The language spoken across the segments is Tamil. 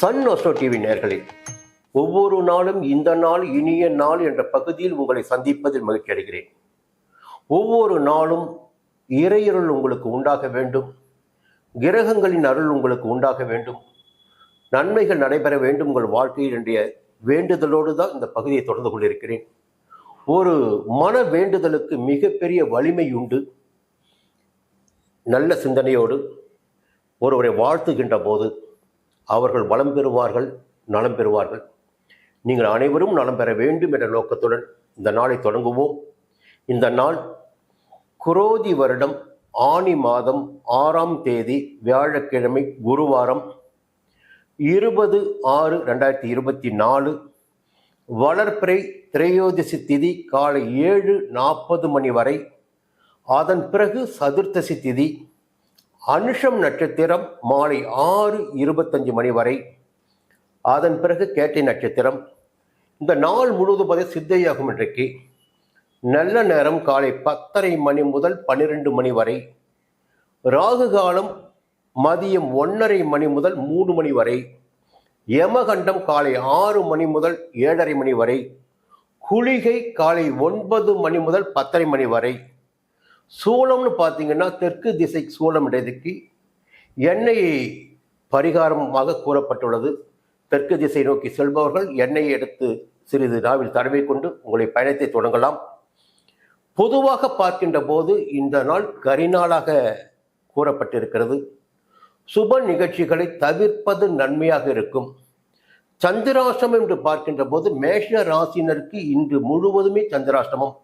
சன் அஸ்ட்ரோ டிவி நேர்களே ஒவ்வொரு நாளும் இந்த நாள் இனிய நாள் என்ற பகுதியில் உங்களை சந்திப்பதில் மகிழ்ச்சி அடைகிறேன். ஒவ்வொரு நாளும் இறையருள் உங்களுக்கு உண்டாக வேண்டும். கிரகங்களின் அருள் உங்களுக்கு உண்டாக வேண்டும். நன்மைகள் நடைபெற வேண்டும். உங்கள் வாழ்க்கையில் என்னுடைய வேண்டுதலோடு தான் இந்த பகுதியை தொடர்ந்து கொண்டிருக்கிறேன். ஒரு மன வேண்டுதலுக்கு மிகப்பெரிய வலிமை உண்டு. நல்ல சிந்தனையோடு ஒருவரை வாழ்த்துகின்ற போது அவர்கள் வளம் பெறுவார்கள் நலம் பெறுவார்கள். நீங்கள் அனைவரும் நலம் பெற வேண்டும் என்ற நோக்கத்துடன் இந்த நாளை தொடங்குவோம். இந்த நாள் குரோதி வருடம் ஆனி மாதம் ஆறாம் தேதி வியாழக்கிழமை குருவாரம் இருபது ஆறு ரெண்டாயிரத்தி இருபத்தி நாலு வளர்ப்பிறை திரையோதசி திதி காலை ஏழு நாற்பது மணி வரை அதன் பிறகு சதுர்த்தசி திதி அனுஷம் நட்சத்திரம் மாலை ஆறு இருபத்தஞ்சு மணி வரை. அதன் பிறகு கேட்டை நட்சத்திரம். இந்த நாள் முழுவதும் பார்த்தா சித்தையாகும் இன்றைக்கு. நல்ல நேரம் காலை பத்தரை மணி முதல் பன்னிரெண்டு மணி வரை. ராகு காலம் மதியம் ஒன்றரை மணி முதல் மூணு மணி வரை. யமகண்டம் காலை ஆறு மணி முதல் ஏழரை மணி வரை. குளிகை காலை ஒன்பது மணி முதல் பத்தரை மணி வரை. சூளம்னு பார்த்தீங்கன்னா தெற்கு திசை சூளம் இடதுக்கு எண்ணெய் பரிகாரமாக கூறப்பட்டுள்ளது. தெற்கு திசை நோக்கி செல்பவர்கள் எண்ணெயை எடுத்து சிறிது நாவில் தடவை கொண்டு உங்களை பயணத்தை தொடங்கலாம். பொதுவாக பார்க்கின்ற போது இந்த நாள் கரிநாளாக கூறப்பட்டிருக்கிறது. சுப நிகழ்ச்சிகளை தவிர்ப்பது நன்மையாக இருக்கும். சந்திராஷ்டமம் என்று பார்க்கின்ற போது மேஷ ராசினருக்கு இன்று முழுவதுமே சந்திராஷ்டமம்.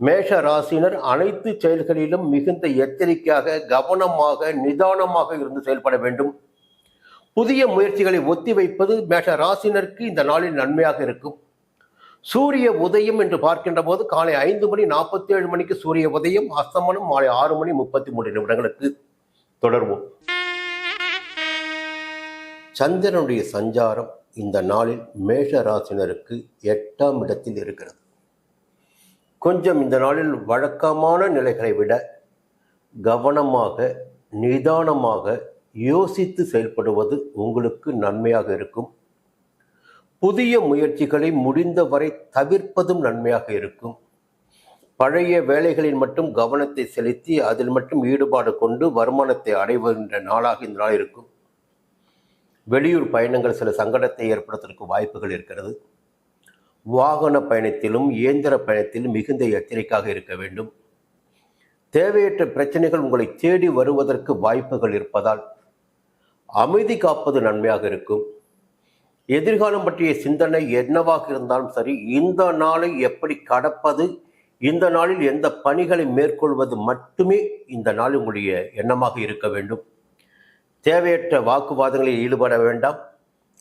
மேஷ ராசினர் அனைத்து செயல்களிலும் மிகுந்த எச்சரிக்கையாக கவனமாக நிதானமாக இருந்து செயல்பட வேண்டும். புதிய முயற்சிகளை ஒத்திவைப்பது மேஷ ராசினருக்கு இந்த நாளில் நன்மையாக இருக்கும். சூரிய உதயம் என்று பார்க்கின்ற போது காலை ஐந்து மணி நாற்பத்தி ஏழு மணிக்கு சூரிய உதயம் அஸ்தமனம் மாலை ஆறு மணி முப்பத்தி மூன்று நிமிடங்களுக்கு தொடர்வோம். சந்திரனுடைய சஞ்சாரம் இந்த நாளில் மேஷ ராசினருக்கு எட்டாம் இடத்தில் இருக்கிறது. கொஞ்சம் இந்த நாளில் வழக்கமான நிலைகளை விட கவனமாக நிதானமாக யோசித்து செயல்படுவது உங்களுக்கு நன்மையாக இருக்கும். புதிய முயற்சிகளை முடிந்தவரை தவிர்ப்பதும் நன்மையாக இருக்கும். பழைய வேலைகளில் மட்டும் கவனத்தை செலுத்தி அதில் மட்டும் ஈடுபாடு கொண்டு வருமானத்தை அடைவகின்ற நாளாக இந்த நாள் இருக்கும். வெளியூர் பயணங்கள் சில சங்கடத்தை ஏற்படுத்துவதற்கு வாய்ப்புகள் இருக்கிறது. வாகன பயணத்திலும் இயந்திர பயணத்திலும் மிகுந்த எச்சரிக்கையாக இருக்க வேண்டும். தேவையற்ற பிரச்சனைகள் உங்களை தேடி வருவதற்கு வாய்ப்புகள் இருப்பதால் அமைதி காப்பது நன்மையாக இருக்கும். எதிர்காலம் பற்றிய சிந்தனை என்னவாக இருந்தாலும் சரி இந்த நாளை எப்படி கடப்பது இந்த நாளில் எந்த பணிகளை மேற்கொள்வது மட்டுமே இந்த நாள் உங்களுடைய எண்ணமாக இருக்க வேண்டும். தேவையற்ற வாக்குவாதங்களில் ஈடுபட வேண்டாம்.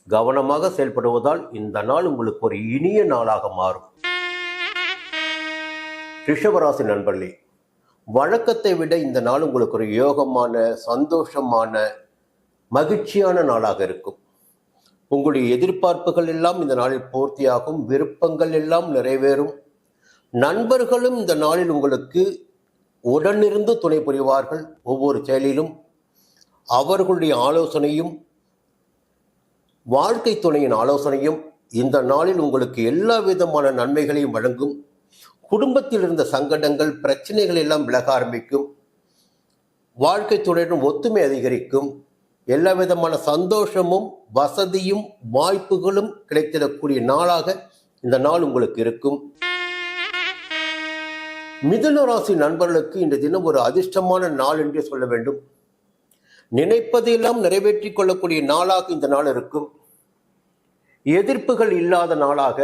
கவனமாக செயல்படுவதால் இந்த நாள் உங்களுக்கு ஒரு இனிய நாளாக மாறும். ரிஷபராசி நண்பர்களே வழக்கத்தை விட இந்த நாள் உங்களுக்கு ஒரு யோகமான சந்தோஷமான மகிழ்ச்சியான நாளாக இருக்கும். உங்களுடைய எதிர்பார்ப்புகள் எல்லாம் இந்த நாளில் பூர்த்தியாகும் விருப்பங்கள் எல்லாம் நிறைவேறும். நண்பர்களும் இந்த நாளில் உங்களுக்கு உடனிருந்து துணை புரிவார்கள். ஒவ்வொரு செயலிலும் அவர்களுடைய ஆலோசனையும் வாழ்க்கை துணையின் ஆலோசனையும் இந்த நாளில் உங்களுக்கு எல்லா விதமான நன்மைகளையும் வழங்கும். குடும்பத்தில் இருந்த சங்கடங்கள் பிரச்சனைகள் எல்லாம் விலக ஆரம்பிக்கும். வாழ்க்கை துணையுடன் ஒத்துமை அதிகரிக்கும். எல்லா விதமான சந்தோஷமும் வசதியும் வாய்ப்புகளும் கிடைத்திடக்கூடிய நாளாக இந்த நாள் உங்களுக்கு இருக்கும். மிதுன ராசி நண்பர்களுக்கு இந்த தினம் ஒரு அதிர்ஷ்டமான நாள் என்றே சொல்ல வேண்டும். நினைப்பதையெல்லாம் நிறைவேற்றிக் கொள்ளக்கூடிய நாளாக இந்த நாள் இருக்கும். எதிர்ப்புகள் இல்லாத நாளாக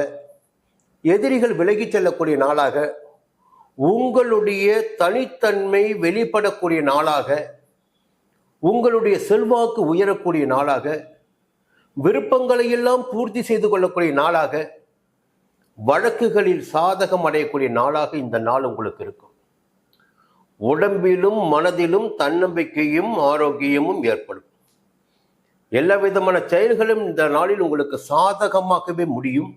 எதிரிகள் விலகிச் செல்லக்கூடிய நாளாக உங்களுடைய தனித்தன்மை வெளிப்படக்கூடிய நாளாக உங்களுடைய செல்வாக்கு உயரக்கூடிய நாளாக விருப்பங்களை எல்லாம் பூர்த்தி செய்து கொள்ளக்கூடிய நாளாக வழக்குகளில் சாதகம் அடையக்கூடிய நாளாக இந்த நாள் உங்களுக்கு இருக்கும். உடம்பிலும் மனதிலும் தன்னம்பிக்கையும் ஆரோக்கியமும் ஏற்படும். எல்லா விதமான செயல்களும் இந்த நாளில் உங்களுக்கு சாதகமாகவே முடியும்.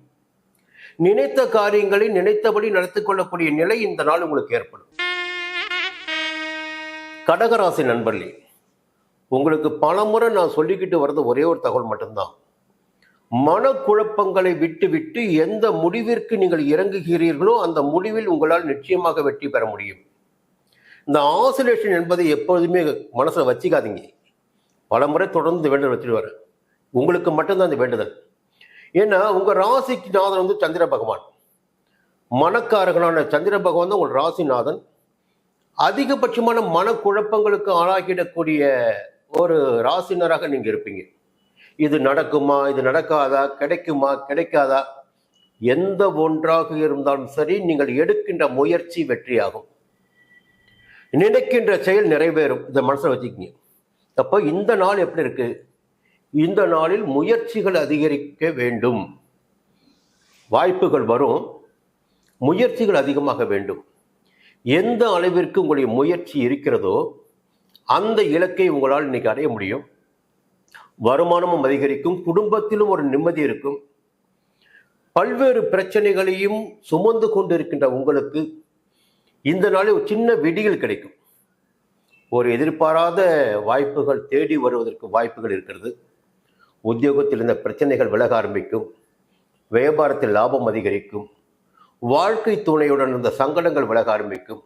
நினைத்த காரியங்களை நினைத்தபடி நடத்தி கொள்ளக்கூடிய நிலை இந்த நாள் உங்களுக்கு ஏற்படும். கடகராசி நண்பர்களே உங்களுக்கு பலமுறை நான் சொல்லிக்கிட்டு வர்றது ஒரே ஒரு தகவல் மட்டும்தான். மனக்குழப்பங்களை விட்டுவிட்டு எந்த முடிவிற்கு நீங்கள் இறங்குகிறீர்களோ அந்த முடிவில் உங்களால் நிச்சயமாக வெற்றி பெற முடியும். இந்த ஆசிலேஷன் என்பதை எப்பொழுதுமே மனசில் வச்சுக்காதீங்க. பலமுறை தொடர்ந்து வேண்டுதல் வச்சுட்டு வரேன். உங்களுக்கு மட்டும்தான் அந்த வேண்டுதல். ஏன்னா உங்கள் ராசிக்கு நாதன் வந்து சந்திர பகவான். மனக்காரர்களான சந்திர பகவான் தான் உங்கள் ராசிநாதன் அதிகபட்சமான மனக்குழப்பங்களுக்கு ஆளாகிடக்கூடிய ஒரு ராசினராக நீங்கள் இருப்பீங்க. இது நடக்குமா இது நடக்காதா கிடைக்குமா கிடைக்காதா? எந்த ஒன்றாக இருந்தாலும் சரி நீங்கள் எடுக்கின்ற முயற்சி வெற்றியாகும். நினைக்கின்ற செயல் நிறைவேறும். இதை மனசில் வச்சுக்கிங்க. அப்போ இந்த நாள் எப்படி இருக்கு? இந்த நாளில் முயற்சிகள் அதிகரிக்க வேண்டும். வாய்ப்புகள் வரும். முயற்சிகள் அதிகமாக வேண்டும். எந்த அளவிற்கு உங்களுடைய முயற்சி இருக்கிறதோ அந்த இலக்கை உங்களால் இன்னைக்கு அடைய முடியும். வருமானமும் அதிகரிக்கும். குடும்பத்திலும் ஒரு நிம்மதி இருக்கும். பல்வேறு பிரச்சனைகளையும் சுமந்து கொண்டிருக்கின்ற உங்களுக்கு இந்த நாளில் ஒரு சின்ன வெடிகள் கிடைக்கும். ஒரு எதிர்பாராத வாய்ப்புகள் தேடி வருவதற்கு வாய்ப்புகள் இருக்கிறது. உத்தியோகத்தில் இருந்த பிரச்சனைகள் விலக ஆரம்பிக்கும். வியாபாரத்தில் லாபம் அதிகரிக்கும். வாழ்க்கை துணையுடன் இருந்த சங்கடங்கள் விலக ஆரம்பிக்கும்.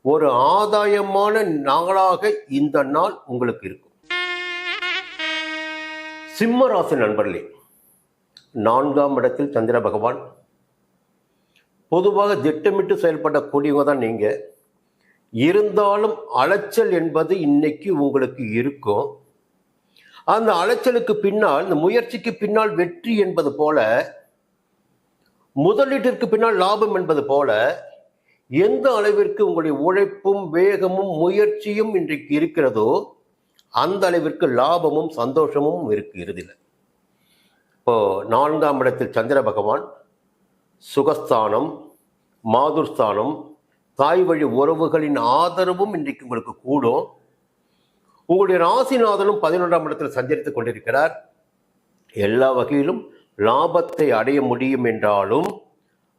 ஒரு ஆதாயமான நாளாக இந்த நாள் உங்களுக்கு இருக்கும். சிம்ம ராசி நண்பர்களே நான்காம் இடத்தில் சந்திர பகவான் பொதுவாக திட்டமிட்டு செயல்படக்கூடியவங்க தான் நீங்கள் இருந்தாலும் அலைச்சல் என்பது இன்னைக்கு உங்களுக்கு இருக்கும். அந்த அலைச்சலுக்கு பின்னால் இந்த முயற்சிக்கு பின்னால் வெற்றி என்பது போல முதலீட்டிற்கு பின்னால் லாபம் என்பது போல எந்த அளவிற்கு உங்களுடைய உழைப்பும் வேகமும் முயற்சியும் இன்றைக்கு இருக்கிறதோ அந்த அளவிற்கு லாபமும் சந்தோஷமும் இருக்கு இறுதியில். இப்போ நான்காம் இடத்தில் சந்திர பகவான் சுகஸ்தானம் மாதுர்ஸ்தானம் தாய் வழி உறவுகளின் ஆதரவும் இன்றைக்கு உங்களுக்கு கூடும். உங்களுடைய ராசிநாதனும் பதினொன்றாம் இடத்தில் சஞ்சரித்துக் கொண்டிருக்கிறார். எல்லா வகையிலும் லாபத்தை அடைய முடியும் என்றாலும்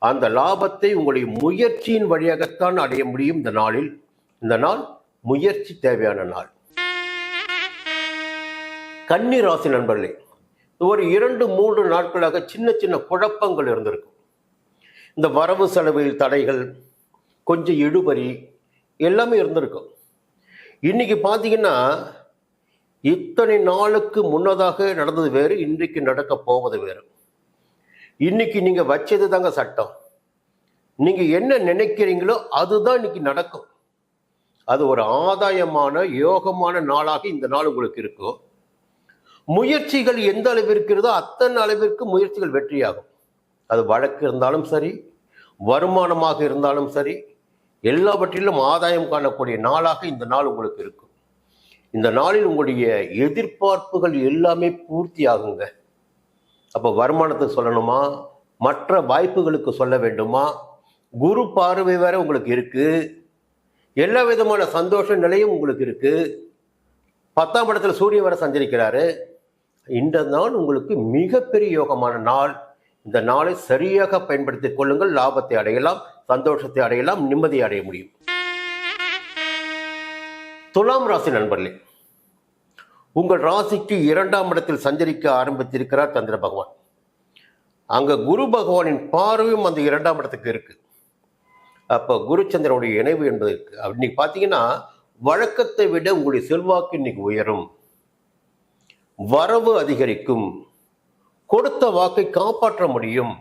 அந்த லாபத்தை உங்களுடைய முயற்சியின் வழியாகத்தான் அடைய முடியும் இந்த நாளில். இந்த நாள் முயற்சி தேவையான நாள். கன்னி ராசி நண்பர்களே ஒரு இரண்டு மூன்று நாட்களாக சின்ன சின்ன குழப்பங்கள் இருந்திருக்கும். இந்த வரவு செலவில் தடைகள் கொஞ்சம் இழுபறி எல்லாமே இருந்திருக்கும். இன்றைக்கி பார்த்தீங்கன்னா இத்தனை நாளுக்கு முன்னதாக நடந்தது வேறு இன்றைக்கு நடக்க போவது வேறு. இன்னைக்கு நீங்கள் வச்சது தாங்க சட்டம். நீங்கள் என்ன நினைக்கிறீங்களோ அதுதான் இன்னைக்கு நடக்கும். அது ஒரு ஆதாயமான யோகமான நாளாக இந்த நாள் உங்களுக்கு இருக்கும். முயற்சிகள் எந்த அளவு இருக்கிறதோ அத்தனை அளவிற்கு முயற்சிகள் வெற்றியாகும். அது வழக்கு இருந்தாலும் சரி வருமானமாக இருந்தாலும் சரி எல்லாவற்றிலும் ஆதாயம் காணக்கூடிய நாளாக இந்த நாள் உங்களுக்கு இருக்கும். இந்த நாளில் உங்களுடைய எதிர்பார்ப்புகள் எல்லாமே பூர்த்தி ஆகுங்க. அப்போ வருமானத்தை சொல்லணுமா? மற்ற வாய்ப்புகளுக்கு சொல்ல வேண்டுமா? குரு பார்வை வேற உங்களுக்கு இருக்கு. எல்லா விதமான சந்தோஷ நிலையும் உங்களுக்கு இருக்கு. பத்தாம் இடத்துல சூரியன் வர சஞ்சரிக்கிறாரு. இந்த நாள் உங்களுக்கு மிகப்பெரிய யோகமான நாள். இந்த நாளை சரியாக பயன்படுத்திக் கொள்ளுங்கள். லாபத்தை அடையலாம் சந்தோஷத்தை அடையலாம் நிம்மதியை அடைய முடியும். துலாம் ராசி நண்பர்களே உங்கள் ராசிக்கு இரண்டாம் இடத்தில் சஞ்சரிக்க ஆரம்பித்திருக்கிறார் சந்திர பகவான். அங்க குரு பகவானின் பார்வையும் அந்த இரண்டாம் இடத்துக்கு இருக்கு. அப்போ குருச்சந்திரனுடைய இணைவு என்பது இருக்கு. இன்னைக்கு பார்த்தீங்கன்னா வழக்கத்தை விட உங்களுடைய செல்வாக்கு இன்னைக்கு உயரும். வரவு அதிகரிக்கும். கொடுத்த வாக்கை காப்பாற்ற முடியும்.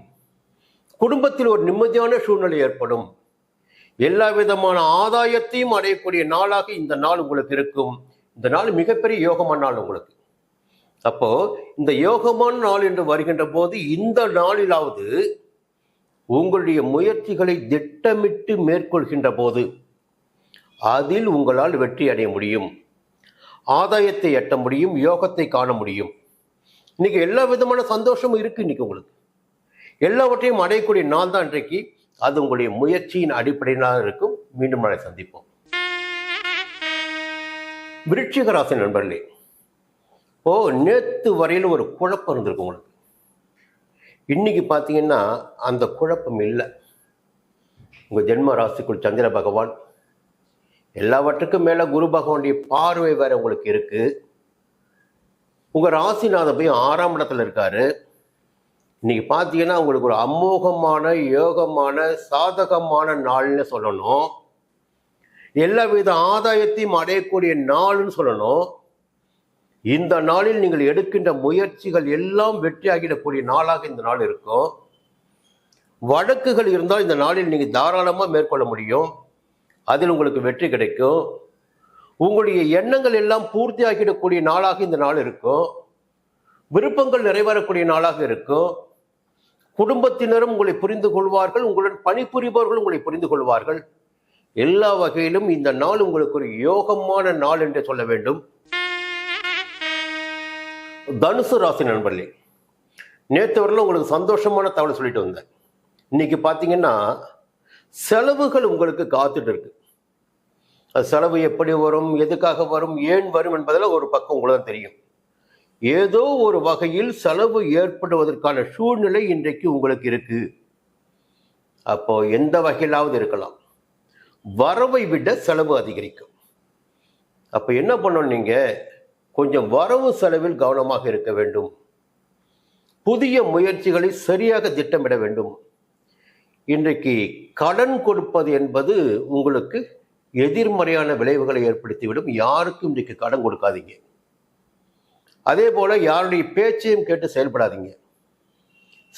குடும்பத்தில் ஒரு நிம்மதியான சூழ்நிலை ஏற்படும். எல்லா விதமான ஆதாயத்தையும் அடையக்கூடிய நாளாக இந்த நாள் உங்களுக்கு இருக்கும். இந்த நாள் மிகப்பெரிய யோகமான நாள் உங்களுக்கு. அப்போ இந்த யோகமான நாள் என்று வருகின்ற போது இந்த நாளிலாவது உங்களுடைய முயற்சிகளை திட்டமிட்டு மேற்கொள்கின்ற போது அதில் உங்களால் வெற்றி அடைய முடியும். ஆதாயத்தை எட்ட முடியும் யோகத்தை காண முடியும். இன்னைக்கு எல்லா விதமான சந்தோஷமும் இருக்கு இன்னைக்கு உங்களுக்கு. எல்லாவற்றையும் அடையக்கூடிய நாள் தான் இன்றைக்கு. அது உங்களுடைய முயற்சியின் அடிப்படையிலாக இருக்கும். மீண்டும் நாளை சந்திப்போம். விருட்சிக ராசி நண்பர்களே ஓ நேத்து வரையில் ஒரு குழப்பம் இருந்திருக்கு உங்களுக்கு. இன்னைக்கு பார்த்தீங்கன்னா அந்த குழப்பம் இல்லை. உங்கள் ஜென்ம ராசிக்குள் சந்திர பகவான் எல்லாவற்றுக்கும் மேலே குரு பகவானுடைய பார்வை வேறு உங்களுக்கு இருக்குது உங்கள் ராசிநாதன் போய் ஆறாம் இடத்துல இருக்காரு. இன்னைக்கு பார்த்தீங்கன்னா உங்களுக்கு ஒரு அமோகமான யோகமான சாதகமான நாள்னு சொல்லணும். எல்லா வித ஆதாயத்தையும் அடையக்கூடிய நாள்னு சொல்லணும். இந்த நாளில் நீங்கள் எடுக்கின்ற முயற்சிகள் எல்லாம் வெற்றியாகிடக்கூடிய நாளாக இந்த நாள் இருக்கும். வழக்குகள் இருந்தால் இந்த நாளில் நீங்கள் தாராளமாக மேற்கொள்ள முடியும். அதில் உங்களுக்கு வெற்றி கிடைக்கும். உங்களுடைய எண்ணங்கள் எல்லாம் பூர்த்தியாகிடக்கூடிய நாளாக இந்த நாள் இருக்கும். விருப்பங்கள் நிறைவேறக்கூடிய நாளாக இருக்கும். குடும்பத்தினரும் உங்களை புரிந்து கொள்வார்கள் உங்களுடன் பணிபுரிபவர்கள் உங்களை புரிந்து கொள்வார்கள். எல்லா வகையிலும் இந்த நாள் உங்களுக்கு ஒரு யோகமான நாள் என்று சொல்ல வேண்டும். தனுசு ராசி நண்பர்களே நேற்று வரல உங்களுக்கு சந்தோஷமான தகவல் சொல்லிட்டு வந்தேன். இன்னைக்கு பார்த்தீங்கன்னா செலவுகள் உங்களுக்கு காத்துட்டு இருக்கு. செலவு எப்படி வரும் எதுக்காக வரும் ஏன் வரும் என்பதில் ஒரு பக்கம் உங்களுக்கு தான் தெரியும். ஏதோ ஒரு வகையில் செலவு ஏற்படுவதற்கான சூழ்நிலை இன்றைக்கு உங்களுக்கு இருக்கு. அப்போ எந்த வகையிலாவது இருக்கலாம். வரவை விட செலவு அதிகரிக்கும். அப்போ என்ன பண்ணணும் நீங்க? கொஞ்சம் வரவு செலவில் கவனமாக இருக்க வேண்டும். புதிய முயற்சிகளை சரியாக திட்டமிட வேண்டும். இன்றைக்கு கடன் கொடுப்பது என்பது உங்களுக்கு எதிர்மறையான விளைவுகளை ஏற்படுத்திவிடும். யாருக்கும் இன்றைக்கு கடன் கொடுக்காதீங்க. அதே போல் யாருடைய பேச்சையும் கேட்டு செயல்படாதீங்க.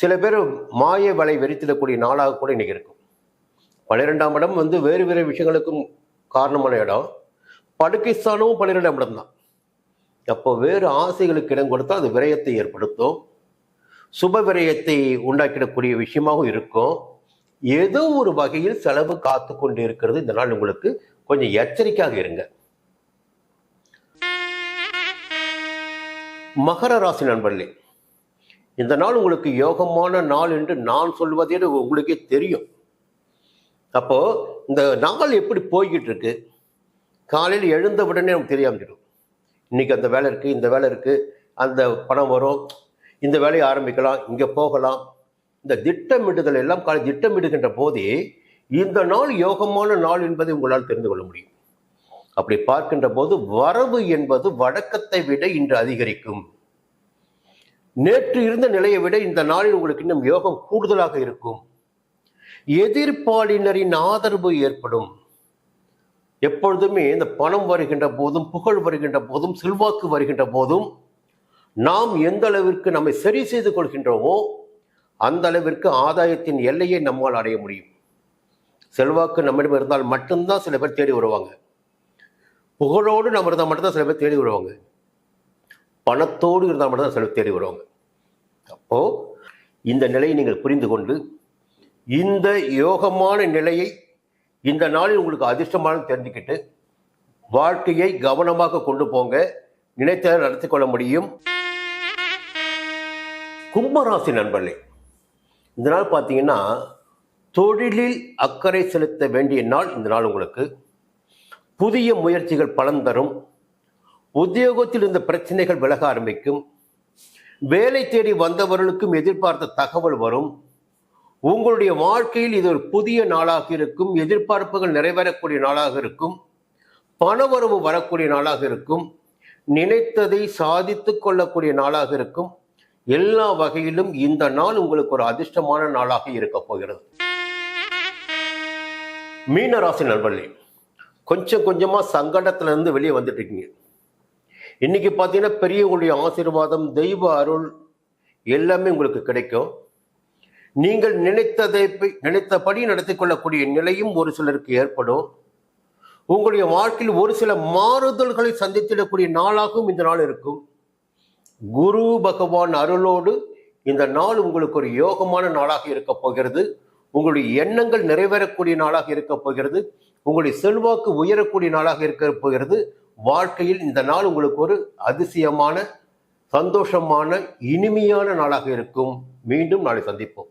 சில பேர் மாய வலை வெறித்திடக்கூடிய நாளாக கூட இன்றைக்கி இருக்கும். பன்னிரெண்டாம் இடம் வந்து வேறு வேறு விஷயங்களுக்கும் காரணமான இடம். படுக்கைஸ்தானமும் பன்னிரெண்டாம் இடம் தான். அப்போ வேறு ஆசைகளுக்கு இடம் கொடுத்தால் அது விரயத்தை ஏற்படுத்தும். சுப விரயத்தை உண்டாக்கிடக்கூடிய விஷயமாகவும் இருக்கும். ஏதோ ஒரு வகையில் செலவு காத்து கொண்டு இருக்கிறது இந்த நாள் உங்களுக்கு கொஞ்சம் எச்சரிக்கையாக இருங்க. மகர ராசி நண்பர்களே இந்த நாள் உங்களுக்கு யோகமான நாள் என்று நான் சொல்வதே உங்களுக்கே தெரியும். அப்போ இந்த நாள் எப்படி போய்கிட்டு இருக்கு? காலையில் எழுந்த உடனே நமக்கு தெரியாமச்சிடும் இன்னைக்கு அந்த வேலை இருக்கு இந்த வேலை இருக்கு அந்த பணம் வரும் இந்த வேலையை ஆரம்பிக்கலாம் இங்கே போகலாம் இந்த திட்டமிடுதல் எல்லாம் காலை திட்டமிடுகின்ற போதே இந்த நாள் யோகமான நாள் என்பதை உங்களால் தெரிந்து கொள்ள முடியும். அப்படி பார்க்கின்ற போது வரவு என்பது வழக்கத்தை விட இன்று அதிகரிக்கும். நேற்று இருந்த நிலையை விட இந்த நாளில் உங்களுக்கு இன்னும் யோகம் கூடுதலாக இருக்கும். எதிர்ப்பாளினரின் ஆதரவு ஏற்படும். எப்பொழுதுமே இந்த பணம் வருகின்ற போதும் புகழ் வருகின்ற போதும் செல்வாக்கு வருகின்ற போதும் நாம் எந்த அளவிற்கு நம்மை சரி செய்து கொள்கின்றோமோ அந்த அளவிற்கு ஆதாயத்தின் எல்லையை நம்மால் அடைய முடியும். செல்வாக்கு நம்மிடம் இருந்தால் மட்டும்தான் சில பேர் தேடி வருவாங்க. புகழோடு நம்ம இருந்தால் மட்டும்தான் சில பேர் தேடி வருவாங்க. பணத்தோடு இருந்தால் மட்டும்தான் சில பேர் தேடி வருவாங்க. அப்போ இந்த நிலையை நீங்கள் புரிந்து கொண்டு இந்த யோகமான நிலையை இந்த நாளில் உங்களுக்கு அதிர்ஷ்டமான தெரிஞ்சுக்கிட்டு வாழ்க்கையை கவனமாக கொண்டு போங்க. நினைத்ததை நடத்தி கொள்ள முடியும். கும்பராசி நண்பர்களே இந்த நாள் பார்த்தீங்கன்னா தொழிலில் அக்கறை செலுத்த வேண்டிய நாள் இந்த நாள் உங்களுக்கு. புதிய முயற்சிகள் பலன் தரும். உத்தியோகத்தில் இருந்த பிரச்சனைகள் விலக ஆரம்பிக்கும். வேலை தேடி வந்தவர்களுக்கும் எதிர்பார்த்த தகவல் வரும். உங்களுடைய வாழ்க்கையில் இது ஒரு புதிய நாளாக இருக்கும். எதிர்பார்ப்புகள் நிறைவேறக்கூடிய நாளாக இருக்கும். பணவரவு வரக்கூடிய நாளாக இருக்கும். நினைத்ததை சாதித்து கொள்ளக்கூடிய நாளாக இருக்கும். எல்லா வகையிலும் இந்த நாள் உங்களுக்கு ஒரு அதிர்ஷ்டமான நாளாக இருக்க போகிறது. மீனராசி நண்பர்களே கொஞ்சம் கொஞ்சமாக சங்கடத்துல இருந்து வெளியே வந்துட்டு இருக்கீங்க. இன்னைக்கு பார்த்தீங்கன்னா பெரியவங்களுடைய ஆசீர்வாதம் தெய்வ அருள் எல்லாமே உங்களுக்கு கிடைக்கும். நீங்கள் நினைத்ததை நினைத்தபடி நடத்தி கொள்ளக்கூடிய நிலையும் ஒரு சிலருக்கு ஏற்படும். உங்களுடைய வாழ்க்கையில் ஒரு சில மாறுதல்களை சந்தித்திடக்கூடிய நாளாகவும் இந்த நாள் இருக்கும். குரு பகவான் அருளோடு இந்த நாள் உங்களுக்கு ஒரு யோகமான நாளாக இருக்க போகிறது. உங்களுடைய எண்ணங்கள் நிறைவேறக்கூடிய நாளாக இருக்க போகிறது. உங்களுடைய செல்வாக்கு உயரக்கூடிய நாளாக இருக்க போகிறது. வாழ்க்கையில் இந்த நாள் உங்களுக்கு ஒரு அதிசயமான சந்தோஷமான இனிமையான நாளாக இருக்கும். மீண்டும் நாளை சந்திப்போம்.